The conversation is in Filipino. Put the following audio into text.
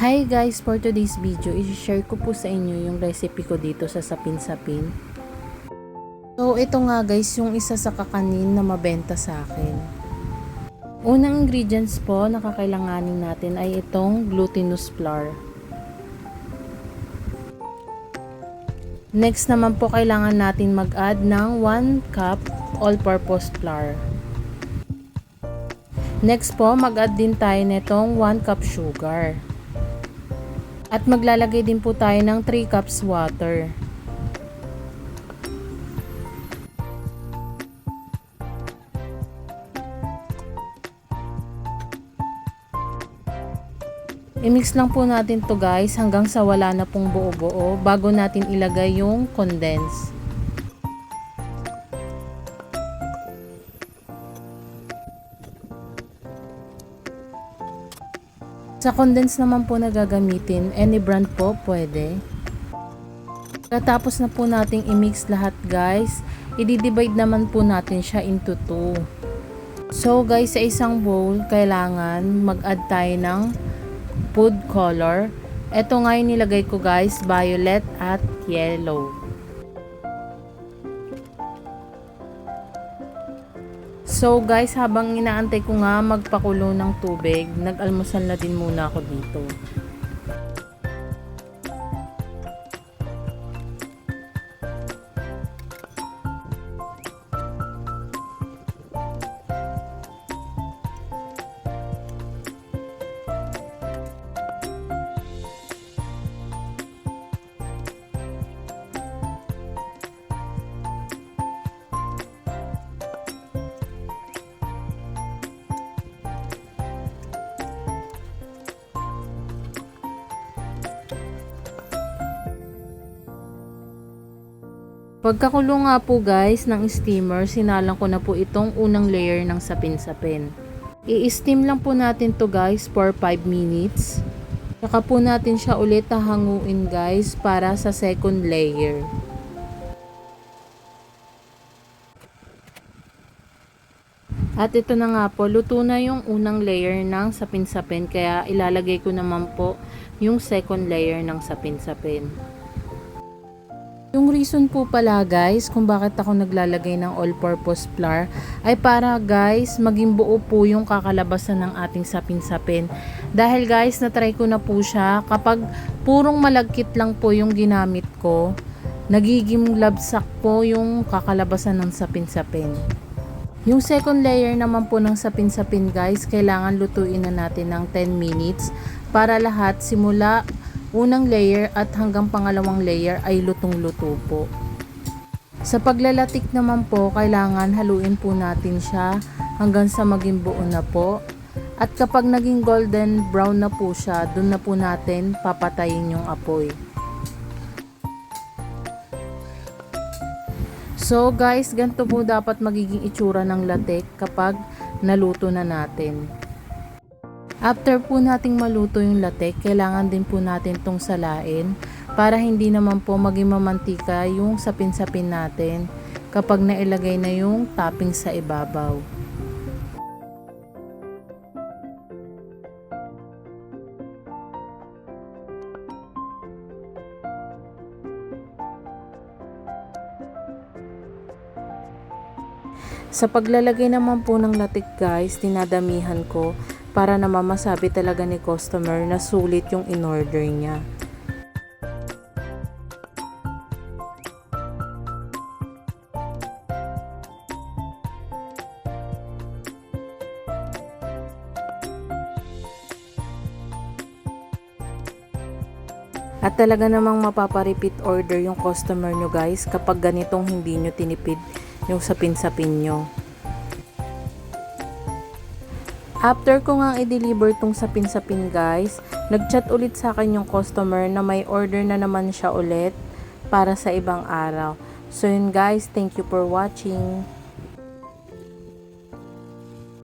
Hi guys, for today's video, i-share ko po sa inyo yung recipe ko dito sa sapin-sapin. So, ito nga guys, yung isa sa kakanin na mabenta sa akin. Unang ingredients po na kakailanganin natin ay itong glutinous flour. Next naman po kailangan natin mag-add ng 1 cup all-purpose flour. Next po, mag-add din tayo nitong 1 cup sugar. At maglalagay din po tayo ng 3 cups water. I-mix lang po natin to guys hanggang sa wala na pong buo-buo bago natin ilagay yung condense. Sa condense naman po na gagamitin, any brand po pwede. Katapos na po nating i-mix lahat guys, i-divide naman po natin siya into 2. So guys, sa isang bowl, kailangan mag-add tayo ng food color. Ito nga yung nilagay ko guys, violet at yellow. So guys, habang inaantay ko nga magpakulo ng tubig, nag-almusal na din muna ako dito. Pagkakulo nga po guys ng steamer, sinalang ko na po itong unang layer ng sapin-sapin. I-steam lang po natin to guys for 5 minutes. Saka po natin siya ulit hahanguin guys para sa second layer. At ito na nga po, luto na yung unang layer ng sapin-sapin kaya ilalagay ko naman po yung second layer ng sapin-sapin. Reason po pala guys kung bakit ako naglalagay ng all-purpose flour ay para guys maging buo po yung kakalabasan ng ating sapin-sapin. Dahil guys natry ko na po siya kapag purong malagkit lang po yung ginamit ko nagiging labsak po yung kakalabasan ng sapin-sapin. Yung second layer naman po ng sapin-sapin guys kailangan lutuin na natin ng 10 minutes para lahat simula unang layer at hanggang pangalawang layer ay lutong-luto po. Sa paglalatik naman po, kailangan haluin po natin siya hanggang sa maging buo na po. At kapag naging golden brown na po siya, dun na po natin papatayin yung apoy. So guys, ganito po dapat magiging itsura ng latik kapag naluto na natin. After po nating maluto yung latek, kailangan din po natin tong salain para hindi naman po maging mamantika yung sapin-sapin natin kapag nailagay na yung topping sa ibabaw. Sa paglalagay naman po ng latik guys, dinadamihan ko para na mamasabi talaga ni customer na sulit yung in-order niya. At talaga namang mapaparepeat order yung customer nyo guys kapag ganitong hindi nyo tinipid yung sapin-sapin nyo. After ko nga i-deliver tong sapin-sapin guys, nag-chat ulit sa akin yung customer na may order na naman siya ulit para sa ibang araw. So yun guys, thank you for watching.